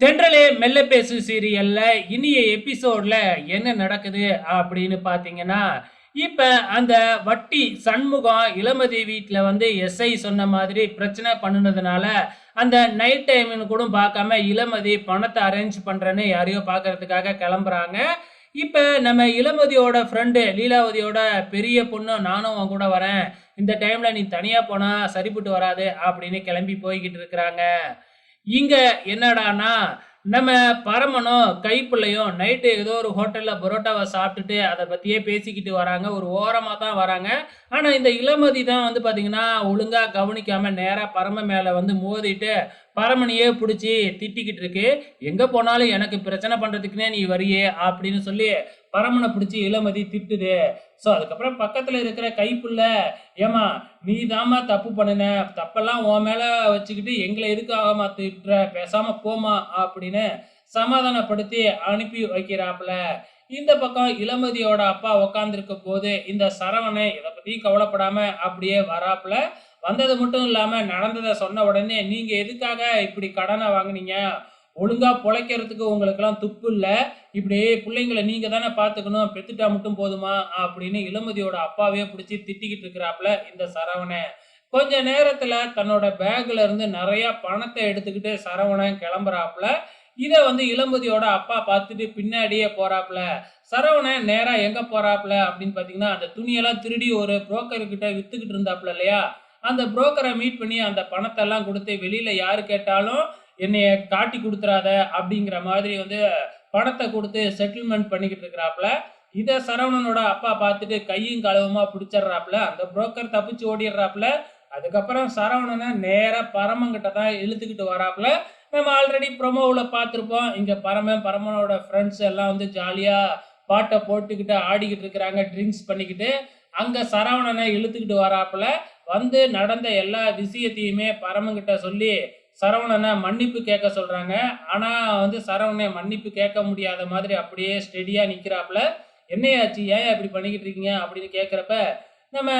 தென்றலே மெல்ல பேசு சீரியல்ல இனிய எபிசோட்ல என்ன நடக்குது அப்படின்னு பார்த்தீங்கன்னா, இப்ப அந்த வட்டி சண்முகம் இளமதி வீட்டில் வந்து எஸ்ஐ சொன்ன மாதிரி பிரச்சனை பண்ணுனதுனால, அந்த நைட் டைம்னு கூட பார்க்காம இளமதி பணத்தை அரேஞ்ச் பண்றேன்னு யாரையோ பார்க்கறதுக்காக கிளம்புறாங்க இப்ப நம்ம இளமதியோட ஃப்ரெண்டு லீலாவதியோட பெரிய பொண்ணு நானும் அவன் கூட வரேன். இந்த டைம்ல நீ தனியா போனா சரிப்பட்டு வராது அப்படின்னு கிளம்பி போய்கிட்டு இருக்கிறாங்க. இங்க என்னடான்னா, நம்ம பரமனும், கைப்பிள்ளையும் நைட்டு ஏதோ ஒரு ஹோட்டலில் பரோட்டாவை சாப்பிட்டுட்டு அதை பற்றியே பேசிக்கிட்டு வராங்க. ஒரு ஓரமாக தான் வராங்க. ஆனால் இந்த இளமதி தான் வந்து பார்த்திங்கன்னா ஒழுங்காக கவனிக்காமல் நேராக பரம மேலே வந்து மோதிட்டு, பரமனையே பிடிச்சி திட்டிக்கிட்டு இருக்கு. "எங்க போனாலும் எனக்கு பிரச்சனை பண்ணுறதுக்குனே நீ வரியே" அப்படின்னு சொல்லி பரமனை பிடிச்சி இளமதி திட்டுது. ஸோ அதுக்கப்புறம் பக்கத்தில் இருக்கிற கைப்புள்ள, "ஏம்மா நீ தாமா தப்பு பண்ணின தப்பெல்லாம் உன் மேலே வச்சுக்கிட்டு எங்களை எதுக்காகமா திட்டுற? பேசாமல் போமா அப்படின்னு சமாதானப்படுத்தி அனுப்பி வைக்கிறாப்புல. இந்த பக்கம் இளமதியோட அப்பா உட்கார்ந்திருக்கும்போது, இந்த சரவணை இதை பற்றி கவலைப்படாமல் அப்படியே வராப்புல. வந்தது மட்டும் இல்லாமல் நடந்ததை சொன்ன உடனே, நீங்கள் எதுக்காக இப்படி கடனை வாங்குனீங்க? ஒழுங்காக பிழைக்கிறதுக்கு உங்களுக்கெல்லாம் துப்பு இல்லை இப்படி பிள்ளைங்களை நீங்கள் தானே பார்த்துக்கணும். பெத்துட்டா மட்டும் போதுமா?" அப்படின்னு இளமதியோட அப்பாவே பிடிச்சி திட்டிக்கிட்டு இருக்கிறாப்புல இந்த சரவணன். கொஞ்ச நேரத்தில் தன்னோட பேக்ல இருந்து நிறையா பணத்தை எடுத்துக்கிட்டு சரவணன் கிளம்புறாப்புல இதை வந்து இளமதியோட அப்பா பார்த்துட்டு பின்னாடியே போறாப்புல. சரவணன் நேராக எங்கே போறாப்புல அப்படின்னு பார்த்தீங்கன்னா, அந்த துணியெல்லாம் திருடி ஒரு புரோக்கர்கிட்ட வித்துக்கிட்டு இருந்தாப்புல இல்லையா? அந்த புரோக்கரை மீட் பண்ணி அந்த பணத்தெல்லாம் கொடுத்து வெளியில் யார் கேட்டாலும் என்னைய காட்டி கொடுத்துறாத அப்படிங்கிற மாதிரி வந்து பணத்தை கொடுத்து செட்டில்மெண்ட் பண்ணிக்கிட்டு இருக்கிறாப்புல. இதை சரவணனோட அப்பா பார்த்துட்டு கையும் களவுமா பிடிச்சிடுறாப்புல அந்த புரோக்கர் தப்பிச்சு ஓடிடுறாப்புல. அதுக்கப்புறம் சரவணனை நேராக பரமங்கிட்ட தான் இழுத்துக்கிட்டு வராப்புல. நம்ம ஆல்ரெடி ப்ரொமோவில் பார்த்துருப்போம் இங்கே பரமன், பரமனோட ஃப்ரெண்ட்ஸ் எல்லாம் வந்து ஜாலியாக பாட்டை போட்டுக்கிட்டு ஆடிக்கிட்டு இருக்கிறாங்க. ட்ரிங்க்ஸ் பண்ணிக்கிட்டு. அங்கே சரவணனை இழுத்துக்கிட்டு வராப்புல. வந்து நடந்த எல்லா விஷயத்தையுமே பரமங்கிட்ட சொல்லி, சரவணனை மன்னிப்பு கேட்க சொல்கிறாங்க ஆனால் வந்து சரவணனை மன்னிப்பு கேட்க முடியாத மாதிரி அப்படியே ஸ்டெடியாக நிற்கிறாப்புல என்னையாச்சு ஏன் இப்படி பண்ணிக்கிட்டு இருக்கீங்க?" அப்படின்னு கேட்குறப்ப நம்ம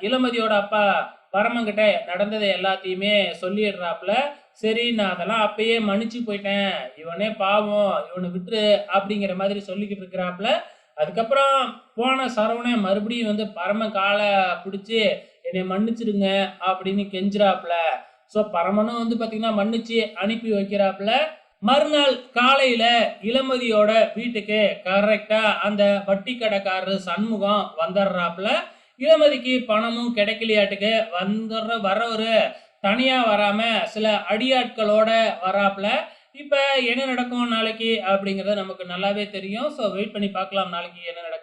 இளமதியோட அப்பா பரமன் நடந்ததை எல்லாத்தையுமே சொல்லிடுறாப்புல. "சரி நான் அதெல்லாம் அப்பயே மன்னிச்சு போயிட்டேன். இவனே பாவம். இவனை விட்டுரு" அப்படிங்கிற மாதிரி சொல்லிக்கிட்டு இருக்கிறாப்புல. அதுக்கப்புறம் போன சரவணன் மறுபடியும் வந்து பரம காலை பிடிச்சி என்னை மன்னிச்சிடுங்க" அப்படின்னு கெஞ்சுறாப்புல. ஸோ பரமனும் வந்து பார்த்தீங்கன்னா, மன்னிச்சு அனுப்பி வைக்கிறாப்புல. மறுநாள் காலையில இளமதியோட வீட்டுக்கு கரெக்டா அந்த வட்டி கடைக்காரரு சண்முகம் வந்துடுறாப்புல. இளமதிக்கு பணமும் கிடைக்கலையாட்டுக்கு. வந்துடுற வர்றவரு தனியா வராம சில அடியாட்களோட வராப்புல. இப்ப என்ன நடக்கும் நாளைக்கு அப்படிங்கிறது நமக்கு நல்லாவே தெரியும். ஸோ வெயிட் பண்ணி பார்க்கலாம் நாளைக்கு என்ன நடக்கும்